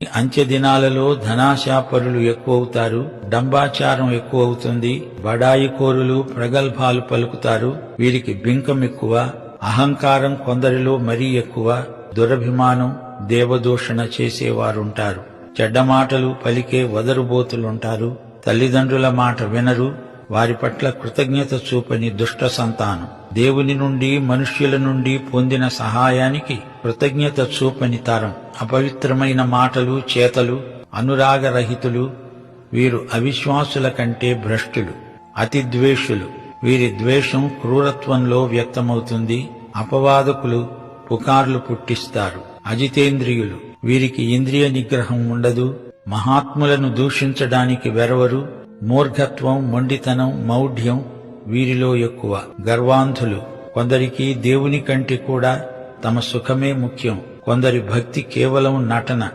అంత్య దినాలలో ధనాశాపరులు ఎక్కువవుతారు డంబాచారం ఎక్కువవుతుంది బడాయి కోరులు ప్రగల్భాలు పలుకుతారు వీరికి బింకం ఎక్కువ అహంకారం కొందరిలో మరీ ఎక్కువ దురభిమానం దేవదూషణ చేసేవారుంటారు. చెడ్డ మాటలు పలికే వదరుబోతులుంటారు తల్లిదండ్రుల మాట వినరు వారి పట్ల కృతజ్ఞత చూపని దుష్ట సంతానం. దేవుని నుండి మనుష్యుల నుండి పొందిన సహాయానికి కృతజ్ఞత చూపని తరం. అపవిత్రమైన మాటలు చేతలు అనురాగరహితులు వీరు అవిశ్వాసుల కంటే భ్రష్టులు అతి ద్వేషులు. వీరి ద్వేషం క్రూరత్వంలో వ్యక్తమవుతుంది. అపవాదకులు పుకార్లు పుట్టిస్తారు. అజితేంద్రియులు. వీరికి ఇంద్రియ నిగ్రహం ఉండదు. మహాత్ములను దూషించడానికి వెరవరు. మూర్ఘత్వం మొండితనం మౌఢ్యం వీరిలో ఎక్కువ. గర్వాంధులు. కొందరికి దేవుని కంటే కూడా తమ సుఖమే ముఖ్యం. కొందరి భక్తి కేవలం నటన.